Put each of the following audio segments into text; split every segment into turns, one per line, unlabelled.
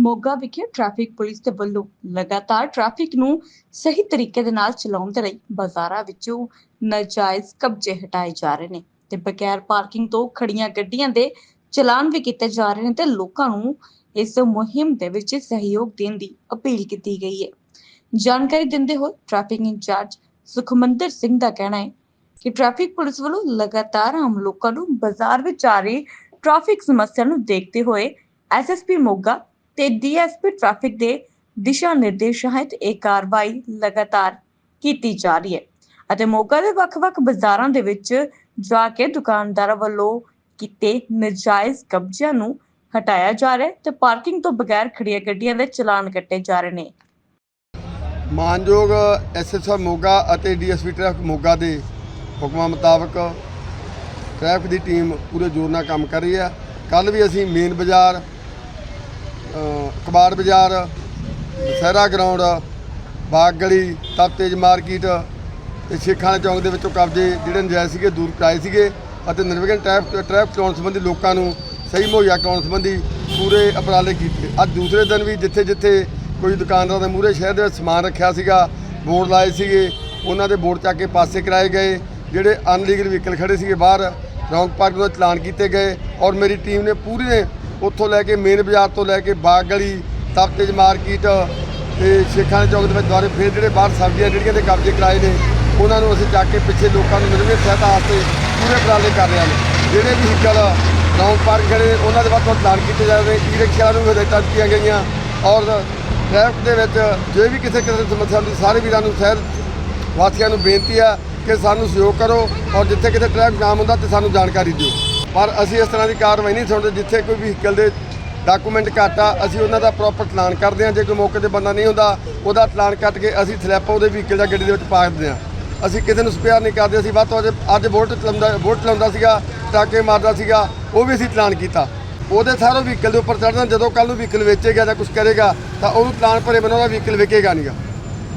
ਮੋਗਾ ਵਿਖੇ traffic police ਦੇ ਵੱਲੋਂ ਲਗਾਤਾਰ ਟ੍ਰੈਫਿਕ ਨੂੰ ਸਹੀ ਤਰੀਕੇ ਦੇ ਨਾਲ ਚਲਾਉਣ ਦੇ ਲਈ ਬਾਜ਼ਾਰਾਂ ਵਿੱਚੋਂ ਨਾਜਾਇਜ਼ ਕਬਜ਼ੇ ਹਟਾਏ ਜਾ ਰਹੇ ਨੇ ਤੇ ਬਗੈਰ ਪਾਰਕਿੰਗ ਤੋਂ ਖੜੀਆਂ ਗੱਡੀਆਂ ਦੇ ਚਲਾਨ ਵੀ ਕੀਤੇ ਜਾ ਰਹੇ ਨੇ ਤੇ ਲੋਕਾਂ ਨੂੰ ਇਸ ਮੁਹਿੰਮ ਦੇ ਵਿੱਚ ਸਹਿਯੋਗ ਦੇਣ ਦੀ ਅਪੀਲ ਕੀਤੀ ਗਈ ਹੈ। ਜਾਣਕਾਰੀ ਦਿੰਦੇ ਹੋਏ ਟ੍ਰੈਫਿਕ ਇੰਚਾਰਜ ਸੁਖਮੰਦਰ ਸਿੰਘ ਦਾ ਕਹਿਣਾ ਹੈ ਕਿ ਟ੍ਰੈਫਿਕ ਪੁਲਿਸ ਵੱਲੋਂ ਲਗਾਤਾਰ ਆਮ ਲੋਕਾਂ ਨੂੰ ਬਾਜ਼ਾਰ ਵਿੱਚ ਆ ਰਹੀ ਟ੍ਰੈਫਿਕ ਸਮੱਸਿਆ ਨੂੰ ਦੇਖਦੇ ਹੋਏ ਐਸਐਸਪੀ ਮੋਗਾ ਤੇ ਡੀਐਸਪੀ ਟ੍ਰੈਫਿਕ ਦੇ ਦਿਸ਼ਾ ਨਿਰਦੇਸ਼ਾਂ ਹੇਠ ਇਹ ਕਾਰਵਾਈ ਲਗਾਤਾਰ ਕੀਤੀ ਜਾ ਰਹੀ ਹੈ ਅਤੇ ਮੋਗਾ ਦੇ ਵੱਖ-ਵੱਖ ਬਾਜ਼ਾਰਾਂ ਦੇ ਵਿੱਚ ਜਾ ਕੇ ਦੁਕਾਨਦਾਰਾਂ ਵੱਲੋਂ ਕੀਤੇ ਨਜਾਇਜ਼ ਕਬਜ਼ਿਆਂ ਨੂੰ ਹਟਾਇਆ ਜਾ ਰਿਹਾ ਹੈ ਤੇ ਪਾਰਕਿੰਗ ਤੋਂ ਬਗੈਰ ਖੜੀਆਂ ਗੱਡੀਆਂ ਦੇ ਚਲਾਨ ਕੱਟੇ ਜਾ ਰਹੇ ਨੇ।
ਮਾਨਯੋਗ ਐਸਐਸਆਰ ਮੋਗਾ ਅਤੇ ਡੀਐਸਪੀ ਟ੍ਰੈਫਿਕ ਮੋਗਾ ਦੇ ਹੁਕਮਾਂ ਮੁਤਾਬਕ ਟ੍ਰੈਫਿਕ ਦੀ ਟੀਮ ਪੂਰੇ ਜ਼ੋਰ ਨਾਲ ਕੰਮ ਕਰ ਰਹੀ ਹੈ। ਕੱਲ ਵੀ ਅਸੀਂ ਮੇਨ ਬਾਜ਼ਾਰ ਕਬਾੜ ਬਾਜ਼ਾਰ ਸਹਿਰਾ ਗਰਾਊਂਡ ਬਾਗ ਗਲੀ ਤਪਤੇਜ ਮਾਰਕੀਟ ਤੇ ਸ਼ੇਖਾਂ ਚੌਂਕ ਦੇ ਵਿੱਚੋਂ ਕਬਜ਼ੇ ਜਿਹੜੇ ਨਜਾਇਜ਼ ਸੀਗੇ, ਦੂਰ ਕਰਾਏ ਸੀਗੇ ਅਤੇ ਨਿਰਵਿਘਨ ਟ੍ਰੈਫਿਕ ਟ੍ਰੈਫਿਕ ਚਲਾਉਣ ਸੰਬੰਧੀ ਲੋਕਾਂ ਨੂੰ ਸਹੀ ਮੁਹੱਈਆ ਕਰਾਉਣ ਸੰਬੰਧੀ ਪੂਰੇ ਉਪਰਾਲੇ ਕੀਤੇ। ਅੱਜ ਦੂਸਰੇ ਦਿਨ ਵੀ ਜਿੱਥੇ ਜਿੱਥੇ ਕੋਈ ਦੁਕਾਨਦਾਰਾਂ ਦੇ ਮੂਹਰੇ ਸ਼ਹਿਰ ਦੇ ਵਿੱਚ ਸਮਾਨ ਰੱਖਿਆ ਸੀਗਾ, ਬੋਰਡ ਲਾਏ ਸੀਗੇ, ਉਹਨਾਂ ਦੇ ਬੋਰਡ ਚੱਕ ਕੇ ਪਾਸੇ ਕਰਾਏ ਗਏ, ਜਿਹੜੇ ਅਨਲੀਗਲ ਵਹੀਕਲ ਖੜੇ ਸੀਗੇ ਬਾਹਰ ਰੌਂਗ ਪਾਰਕ ਦਾ ਚਲਾਨ ਕੀਤੇ ਗਏ ਔਰ ਮੇਰੀ ਟੀਮ ਨੇ ਪੂਰੇ ਉੱਥੋਂ ਲੈ ਕੇ ਮੇਨ ਬਾਜ਼ਾਰ ਤੋਂ ਲੈ ਕੇ ਬਾਗ ਗਲੀ ਤਪਤੇਜ ਮਾਰਕੀਟ ਤੇ ਸ਼ੇਖਾਂ ਦੇ ਚੌਕ ਦੇ ਵਿੱਚ ਦੁਆਰੇ ਫੇਰ ਜਿਹੜੇ ਬਾਹਰ ਸਬਜ਼ੀਆਂ ਜਿਹੜੀਆਂ ਦੇ ਕਬਜ਼ੇ ਕਰਾਏ ਨੇ, ਉਹਨਾਂ ਨੂੰ ਅਸੀਂ ਚੱਕ ਕੇ ਪਿੱਛੇ ਲੋਕਾਂ ਨੂੰ ਮਿਲਵੇ ਸਹਾਇਤਾ ਵਾਸਤੇ ਪੂਰੇ ਉਪਰਾਲੇ ਕਰ ਰਹੇ ਨੇ ਜਿਹੜੇ ਵੀ ਵਹੀਕਲ ਰੌਂਗ ਪਾਰਕ ਖੜੇ ਨੇ, ਉਹਨਾਂ ਦੇ ਵੱਧ ਤੋਂ ਵੱਧ ਕੀਤੇ ਜਾ ਰਹੇ ਨੇ ਈ ਰਿਕਸ਼ਾ ਨੂੰ ਹਦਾਇਤਾਂ ਦਿੱਤੀਆਂ ਗਈਆਂ ਔਰ ਟ੍ਰੈਫਿਕ ਦੇ ਵਿੱਚ ਜੇ ਵੀ ਕਿਸੇ ਕਿਸੇ ਸਮੱਸਿਆ ਹੁੰਦੀ, ਸਾਰੇ ਵੀਰਾਂ ਨੂੰ ਸ਼ਹਿਰ ਵਾਸੀਆਂ ਨੂੰ ਬੇਨਤੀ ਆ ਕਿ ਸਾਨੂੰ ਸਹਿਯੋਗ ਕਰੋ ਔਰ ਜਿੱਥੇ ਕਿਤੇ ਟ੍ਰੈਫਿਕ ਜਾਮ ਹੁੰਦਾ ਤੇ ਸਾਨੂੰ ਜਾਣਕਾਰੀ ਦਿਓ। ਪਰ ਅਸੀਂ ਇਸ ਤਰ੍ਹਾਂ ਦੀ ਕਾਰਵਾਈ ਨਹੀਂ ਸੁਣਦੇ ਜਿੱਥੇ ਕੋਈ ਵਹੀਕਲ ਦੇ ਡਾਕੂਮੈਂਟ ਘੱਟ ਅਸੀਂ ਉਹਨਾਂ ਦਾ ਪ੍ਰੋਪਰ ਚਲਾਨ ਕਰਦੇ ਹਾਂ। ਜੇ ਕੋਈ ਮੌਕੇ ਤੇ ਬੰਦਾ ਨਹੀਂ ਹੁੰਦਾ ਉਹਦਾ ਚਲਾਨ ਕੱਟ ਕੇ ਅਸੀਂ ਸਲੈਪ ਉਹਦੇ ਵਹੀਕਲ ਜਾਂ ਗੱਡੀ ਦੇ ਵਿੱਚ ਪਾ ਦਿੰਦੇ ਹਾਂ। ਅਸੀਂ ਕਿਸੇ ਨੂੰ ਸਪੇਅਰ ਨਹੀਂ ਕਰਦੇ ਅਸੀਂ ਵੱਧ ਤੋਂ ਵੱਧ ਅੱਜ ਬੋਲਟ ਚਲਾਉਂਦਾ ਬੋਲਟ ਚਲਾਉਂਦਾ ਸੀਗਾ ਟਾਕੇ ਮਾਰਦਾ ਸੀਗਾ ਉਹ ਵੀ ਅਸੀਂ ਚਲਾਨ ਕੀਤਾ। ਉਹਦੇ ਸਾਰੇ ਵਹੀਕਲ ਦੇ ਉੱਪਰ ਚੜ੍ਹਨਾ ਜਦੋਂ ਕੱਲ ਨੂੰ ਵਹੀਕਲ ਵੇਚੇਗਾ ਜਾਂ ਕੁਝ ਕਰੇਗਾ ਤਾਂ ਉਹਨੂੰ ਚਲਾਨ ਭਰੇ ਬਿਨਾਂ ਉਹਦਾ ਵਹੀਕਲ ਵਿਕੇਗਾ ਨਹੀਂਗਾ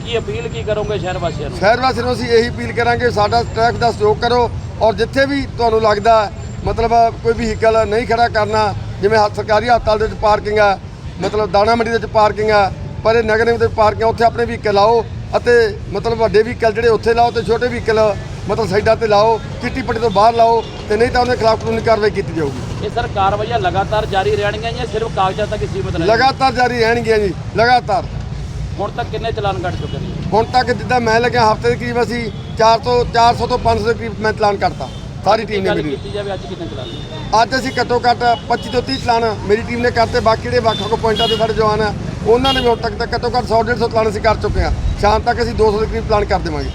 ਕੀ ਅਪੀਲ ਕੀ ਕਰੋਗੇ ਸ਼ਹਿਰ ਵਾਸੀਆਂ ਨੂੰ?
ਸ਼ਹਿਰ ਵਾਸੀਆਂ ਨੂੰ ਅਸੀਂ ਇਹੀ ਅਪੀਲ ਕਰਾਂਗੇ ਸਾਡਾ ਟ੍ਰੈਫਿਕ ਦਾ ਸਹਿਯੋਗ ਕਰੋ ਔਰ ਜਿੱਥੇ ਵੀ ਤੁਹਾਨੂੰ ਲੱਗਦਾ ਮਤਲਬ ਕੋਈ ਵਹੀਕਲ ਨਹੀਂ ਖੜਾ ਕਰਨਾ ਜਿਵੇਂ ਹੱਥ ਸਰਕਾਰੀ ਹਸਪਤਾਲ ਦੇ ਵਿੱਚ ਪਾਰਕਿੰਗ ਆ ਮਤਲਬ ਦਾਣਾ ਮੰਡੀ ਦੇ ਵਿੱਚ ਪਾਰਕਿੰਗ ਆ ਪਰ ਇਹ ਨਗਰ ਨਿਗਮ ਦੇ ਪਾਰਕਿੰਗ ਉੱਥੇ ਆਪਣੇ ਵਹੀਕਲ ਲਾਓ ਅਤੇ ਮਤਲਬ ਵੱਡੇ ਵਹੀਕਲ ਜਿਹੜੇ ਉੱਥੇ ਲਾਓ ਤੇ ਛੋਟੇ ਵਹੀਕਲ ਮਤਲਬ ਸਾਈਡਾਂ ਤੇ ਲਾਓ ਕਿੱਟੀ ਪੱਟੀ ਤੋਂ ਬਾਹਰ ਲਾਓ ਤੇ ਨਹੀਂ ਤਾਂ ਉਹਦੇ ਖਿਲਾਫ ਕਾਨੂੰਨੀ ਕਾਰਵਾਈ ਕੀਤੀ ਜਾਊਗੀ।
ਇਹ ਸਰ ਕਾਰਵਾਈਆਂ ਲਗਾਤਾਰ ਜਾਰੀ ਰਹਿਣਗੀਆਂ ਜਾਂ ਸਿਰਫ ਕਾਗਜ਼ਾਂ ਤੱਕ ਹੀ ਸੀਮਤ ਰਹਿਣਗੀਆਂ?
ਲਗਾਤਾਰ ਜਾਰੀ ਰਹਿਣਗੀਆਂ ਜੀ ਲਗਾਤਾਰ।
ਹੁਣ ਤੱਕ ਕਿੰਨੇ ਚਲਾਨ ਕੱਟ ਚੁੱਕੇ ਨੇ?
ਹੁਣ ਤੱਕ ਜਿੱਦਾਂ ਮੈਂ ਲੱਗਿਆ ਹਫ਼ਤੇ ਦੇ ਕਰੀਬ ਅਸੀਂ 400 400 ਤੋਂ 500 ਦੇ ਕਰੀਬ ਮੈਂ ਚਲਾਨ ਕਰਤਾ ਸਾਰੀ ਟੀਮ ਨੇ
ਗੱਲ
ਮੇਰੀ
ਕੀਤੀ ਜਾਵੇ ਅੱਜ ਕਿੰਨੇ ਚਲਾਨ
ਅੱਜ ਅਸੀਂ ਘੱਟੋ ਘੱਟ 25 ਤੋਂ 30 ਚਲਾਨ ਮੇਰੀ ਟੀਮ ਨੇ ਕਰਤੇ ਬਾਕੀ ਜਿਹੜੇ ਵੱਖ ਵੱਖ ਪੁਆਇੰਟਾਂ ਤੇ ਸਾਡੇ ਜਵਾਨ ਆ ਉਹਨਾਂ ਨੇ ਵੀ ਹੁਣ ਤੱਕ ਤਾਂ ਘੱਟੋ ਘੱਟ 100 150 ਚਲਾਨ ਅਸੀਂ ਕਰ ਚੁੱਕੇ ਹਾਂ ਸ਼ਾਮ ਤੱਕ ਅਸੀਂ 200 ਦੇ ਕਰੀਬ ਪਲਾਨ ਕਰ ਦੇਵਾਂਗੇ।